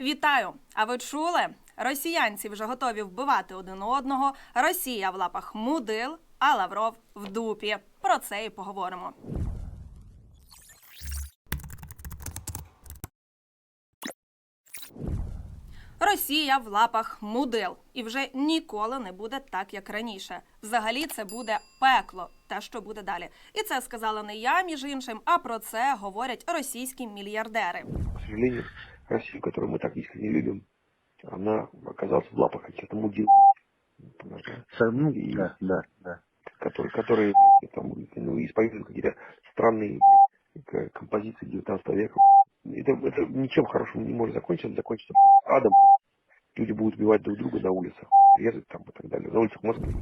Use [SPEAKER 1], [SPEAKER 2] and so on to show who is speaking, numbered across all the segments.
[SPEAKER 1] Вітаю! А ви чули? Росіянці вже готові вбивати один одного. Росія в лапах мудил, а Лавров в дупі. Про це і поговоримо. Росія в лапах мудил і вже ніколи не буде так, як раніше. Взагалі, це буде пекло, те, що буде далі. І це сказала не я, між іншим, а про це говорять російські мільярдери.
[SPEAKER 2] Россию, которую мы так искренне любим, она оказалась в лапах каких-то мудил,
[SPEAKER 3] Ну,
[SPEAKER 2] И-
[SPEAKER 3] да, да, да.
[SPEAKER 2] которые, которые там, ну, исповедуют какие-то странные блядь, композиции 19 века. Это, это ничем хорошим не может закончиться, закончится адом. Люди будут убивать друг друга на улицах, резать там и так далее, на улицах Москвы.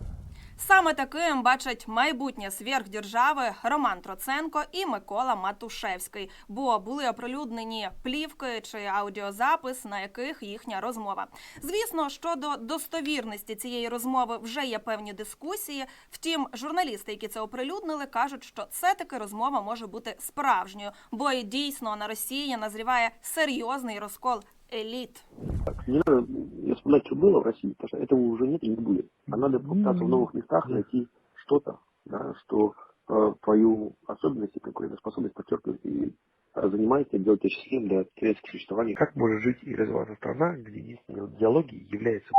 [SPEAKER 1] Саме таким бачать майбутнє сверхдержави Роман Троценко і Микола Матушевський, бо були оприлюднені плівки чи аудіозапис, на яких їхня розмова. Звісно, щодо достовірності цієї розмови вже є певні дискусії. Втім, журналісти, які це оприлюднили, кажуть, що це таки розмова може бути справжньою, бо і дійсно на Росії назріває серйозний розкол еліт.
[SPEAKER 2] Так, не вспоминать, что было в России, потому что этого уже нет и не будет. А надо попытаться в новых местах найти что-то, да, что э, твою особенность и конкурентоспособность подчеркивает и э, занимает тебя, делает тебя счастливым для человеческого существования. Как может жить и развиваться страна, где единственной идеологией является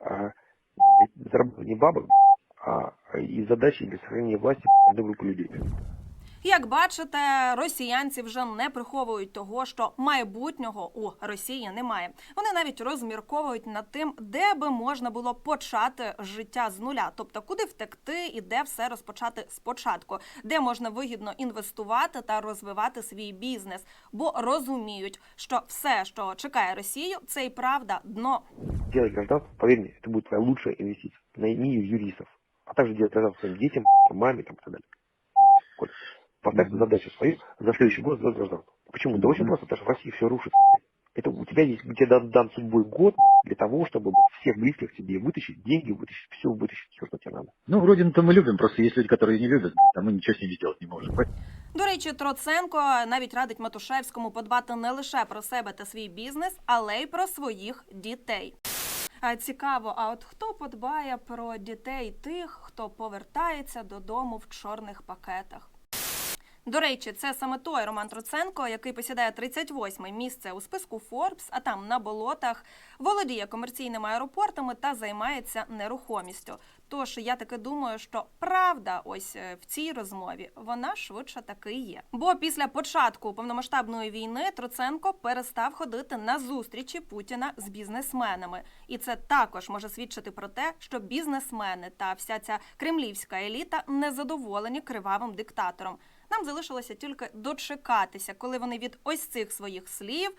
[SPEAKER 2] а, заработание бабок, а и задачей для сохранения власти одной группы людей.
[SPEAKER 1] Як бачите, росіянці вже не приховують того, що майбутнього у Росії немає. Вони навіть розмірковують над тим, де би можна було почати життя з нуля, тобто куди втекти і де все розпочати спочатку, де можна вигідно інвестувати та розвивати свій бізнес, бо розуміють, що все, що чекає Росію, це і правда дно.
[SPEAKER 2] Делать гражданство, поверь мне, это будет твоя лучшая инвестиция. Найми юристов, а также делать гражданство своим детям, маме там, так далее. Коль, Поставь
[SPEAKER 3] Мгм.
[SPEAKER 2] задачу свою за следующий год сделать гражданство. Почему? Да очень
[SPEAKER 3] Мгм.
[SPEAKER 2] просто, потому что в России все рушится. Это у тебя есть, тебе дан, дан судьбой год для того, чтобы всех близких тебе вытащить, деньги вытащить, все вытащить, все, что тебе надо.
[SPEAKER 3] Ну, родину-то мы любим, просто есть люди, которые не любят, а мы ничего с ними сделать не можем. Поэтому
[SPEAKER 1] До речі, Троценко навіть радить Матушевському подбати не лише про себе та свій бізнес, але й про своїх дітей. А цікаво, а от хто подбає про дітей тих, хто повертається додому в чорних пакетах? До речі, це саме той Роман Троценко, який посідає 38-ме місце у списку Forbes, а там на болотах володіє комерційними аеропортами та займається нерухомістю. Тож я таки думаю, що правда, ось е, в цій розмові вона швидше таки є. Бо після початку повномасштабної війни Троценко перестав ходити на зустрічі Путіна з бізнесменами, і це також може свідчити про те, що бізнесмени та вся ця кремлівська еліта не задоволені кривавим диктатором. Нам залишилося тільки дочекатися, коли вони від ось цих своїх слів.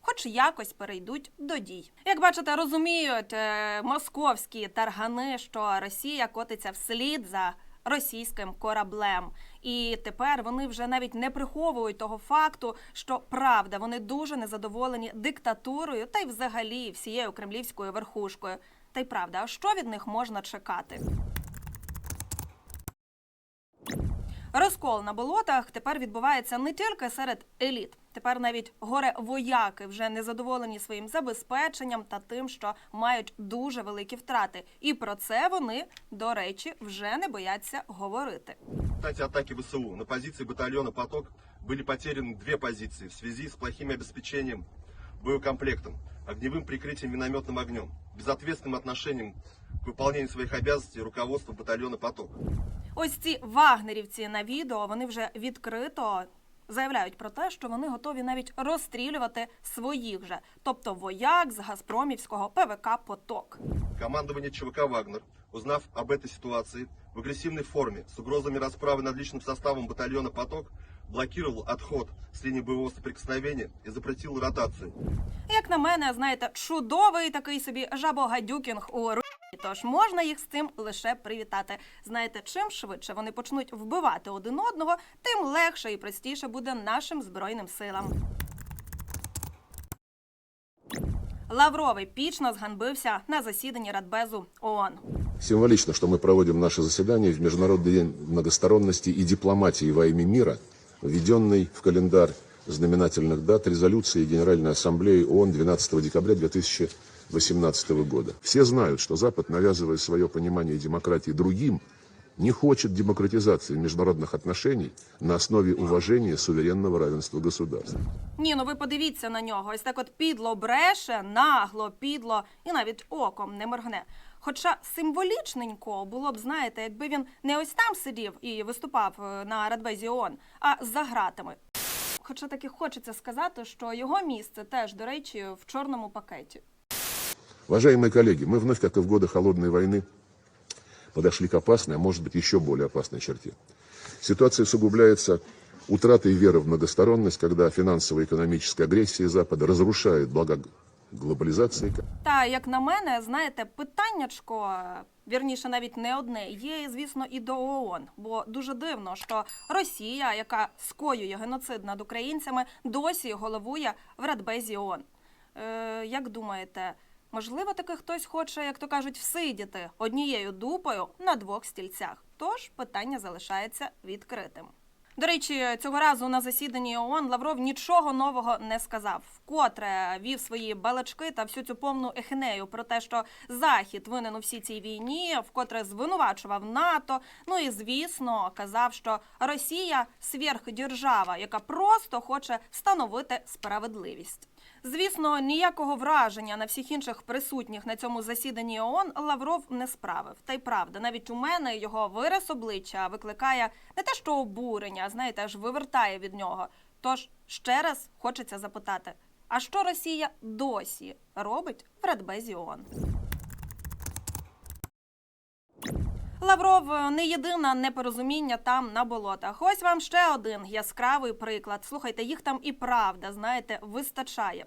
[SPEAKER 1] Хоч якось перейдуть до дій. Як бачите, розуміють е, московські таргани, що Росія котиться вслід за російським кораблем. І тепер вони вже навіть не приховують того факту, що правда вони дуже незадоволені диктатурою та й взагалі всією кремлівською верхушкою. Та й правда, а що від них можна чекати? Розкол на болотах тепер відбувається не тільки серед еліт. Тепер навіть горе вояки вже незадоволені своїм забезпеченням та тим, що мають дуже великі втрати. І про це вони, до речі, вже не бояться говорити.
[SPEAKER 4] В результате атаки ВСУ на позиции батальона «Поток» были потеряны две позиции в связи с плохим обеспечением боекомплектом, огневым прикрытием минометным огнем, безответственным отношением к выполнению своих обязанностей руководства батальона «Поток».
[SPEAKER 1] Ось ці вагнерівці на відео вони вже відкрито заявляють про те, що вони готові навіть розстрілювати своїх же, тобто вояк з Газпромівського ПВК Поток.
[SPEAKER 4] Командование ЧВК «Вагнер», узнав об этой ситуации, в агрессивной форме с угрозами расправы над личным составом батальона «Поток», блокировал отход с линии боевого соприкосновения и запретил ротацию.
[SPEAKER 1] Як на мене, знаєте, чудовий такий собі жабогадюкінг у Росії. Тож можна їх з цим лише привітати. Знаєте, чим швидше вони почнуть вбивати один одного, тим легше і простіше буде нашим збройним силам. Лавров епічно зганбився на засіданні Радбезу ООН.
[SPEAKER 5] Символично, что мы проводим наше заседание в Международный день многосторонности и дипломатии во имя мира, введенный в календарь знаменательных дат резолюции Генеральной Ассамблеи ООН 12 декабря 2018 года. Все знают, что Запад, навязывая свое понимание демократии другим, не хочет демократизации международных отношений на основе уважения суверенного равенства государств.
[SPEAKER 1] Ні, ну ви подивіться на нього. Ось так от підло бреше, нагло, підло і навіть оком не моргне. Хоча символічненько було б, знаєте, якби він не ось там сидів і виступав е, на Радбезі ООН, а за гратами. Хоча таки хочеться сказати, що його місце теж, до речі, в чорному пакеті.
[SPEAKER 5] Уважаемые коллеги, мы вновь, как и в годы Холодной войны, подошли к опасной, а может быть еще более опасной черте. Ситуация усугубляется утратой веры в многосторонность, когда финансово-экономическая агрессия Запада разрушает блага глобализации,
[SPEAKER 1] Та як на мене, знаєте, питаннячко, е, вірніше, навіть не одне, є, звісно, і до ООН. Бо дуже дивно, що Росія, яка скоює геноцид над українцями, досі головує в Радбезі ООН. Е, як думаєте, Можливо, таки хтось хоче, як то кажуть, всидіти однією дупою на двох стільцях? Тож питання залишається відкритим. До речі, цього разу на засіданні ООН Лавров нічого нового не сказав. Вкотре вів свої балачки та всю цю повну ехінею про те, що Захід винен у всій цій війні, вкотре звинувачував НАТО. Ну і звісно казав, що Росія сверхдержава, яка просто хоче встановити справедливість. Звісно, ніякого враження на всіх інших присутніх на цьому засіданні ООН Лавров не справив. Та й правда, навіть у мене його вираз обличчя викликає не те, що обурення, а знаєте, аж вивертає від нього. Тож ще раз хочеться запитати: а що Росія досі робить в Радбезі ООН? Лавров е, не єдине непорозуміння там на болотах. Ось вам ще один яскравий приклад. Слухайте, їх там і правда, знаєте, вистачає.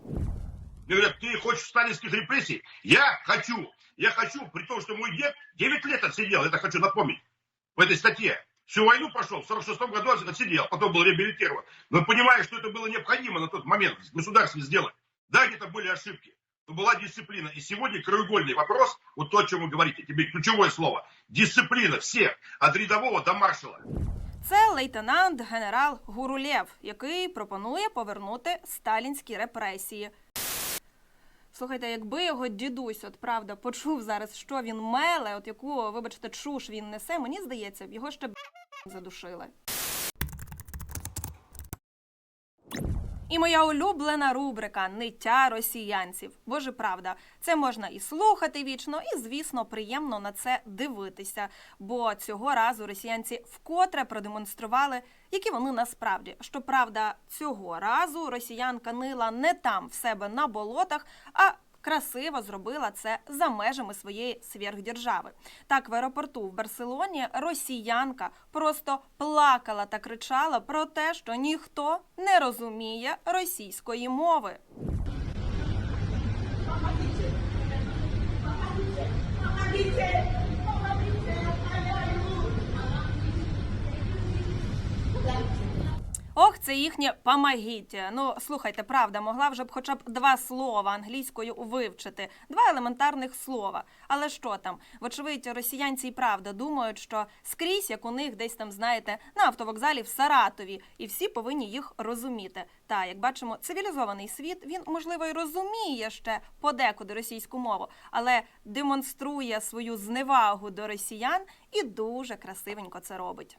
[SPEAKER 6] Мне говорят, ты хочешь сталинских репрессий? Я хочу. Я хочу, при том, что мой дед 9 лет отсидел, это хочу напомнить, в этой статье. Всю войну прошел, в 46 году отсидел, потом был реабилитирован. Но понимая, что это было необходимо на тот момент в государстве сделать. Да, где-то были ошибки, но была дисциплина. И сегодня краеугольный вопрос, вот то, о чем вы говорите, тебе ключевое слово. Дисциплина всех, от рядового до маршала.
[SPEAKER 1] Це лейтенант генерал Гурулєв, який пропонує повернути сталінські репресії. Слухайте, якби його дідусь, от правда, почув зараз, що він меле, от яку, вибачте, чуш він несе, мені здається, його ще б задушили. І моя улюблена рубрика Ниття росіянців. Боже правда, це можна і слухати вічно, і звісно, приємно на це дивитися. Бо цього разу росіянці вкотре продемонстрували, які вони насправді. Щоправда, цього разу росіянка нила не там в себе на болотах, а красиво зробила це за межами своєї сверхдержави. Так, в аеропорту в Барселоні росіянка просто плакала та кричала про те, що ніхто не розуміє російської мови. Ох, це їхнє «помогіть». Ну, слухайте, правда, могла вже б хоча б два слова англійською вивчити, два елементарних слова. Але що там? Вочевидь, росіянці і правда думають, що скрізь, як у них десь там, знаєте, на автовокзалі в Саратові, і всі повинні їх розуміти. Та як бачимо, цивілізований світ він можливо й розуміє ще подекуди російську мову, але демонструє свою зневагу до росіян і дуже красивенько це робить.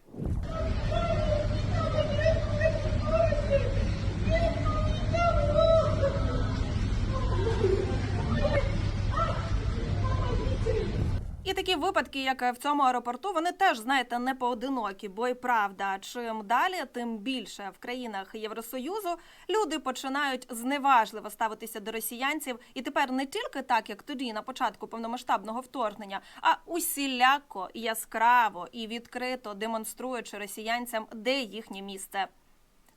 [SPEAKER 1] Такі випадки, як в цьому аеропорту, вони теж знаєте не поодинокі, бо й правда, чим далі, тим більше в країнах Євросоюзу люди починають зневажливо ставитися до росіянців, і тепер не тільки так, як тоді на початку повномасштабного вторгнення, а усіляко яскраво і відкрито демонструючи росіянцям, де їхнє місце.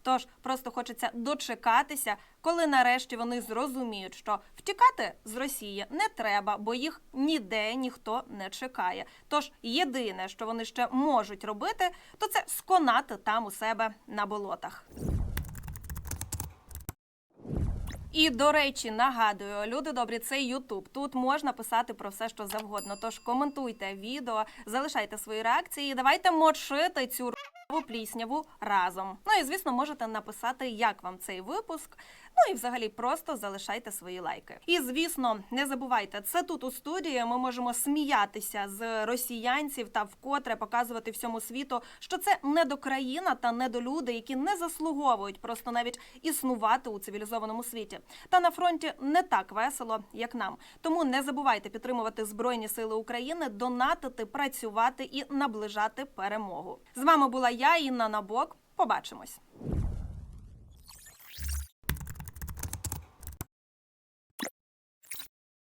[SPEAKER 1] Тож просто хочеться дочекатися, коли нарешті вони зрозуміють, що втікати з Росії не треба, бо їх ніде ніхто не чекає. Тож єдине, що вони ще можуть робити, то це сконати там у себе на болотах. І до речі, нагадую, люди добрі, це Ютуб. Тут можна писати про все, що завгодно. Тож коментуйте відео, залишайте свої реакції. і Давайте мочити цю плісняву разом. Ну і звісно, можете написати, як вам цей випуск. Ну і взагалі просто залишайте свої лайки. І звісно, не забувайте, це тут у студії. Ми можемо сміятися з росіянців та вкотре показувати всьому світу, що це недокраїна та недолюди, які не заслуговують просто навіть існувати у цивілізованому світі. Та на фронті не так весело, як нам. Тому не забувайте підтримувати Збройні Сили України, донатити, працювати і наближати перемогу. З вами була я, Інна Набок. Побачимось.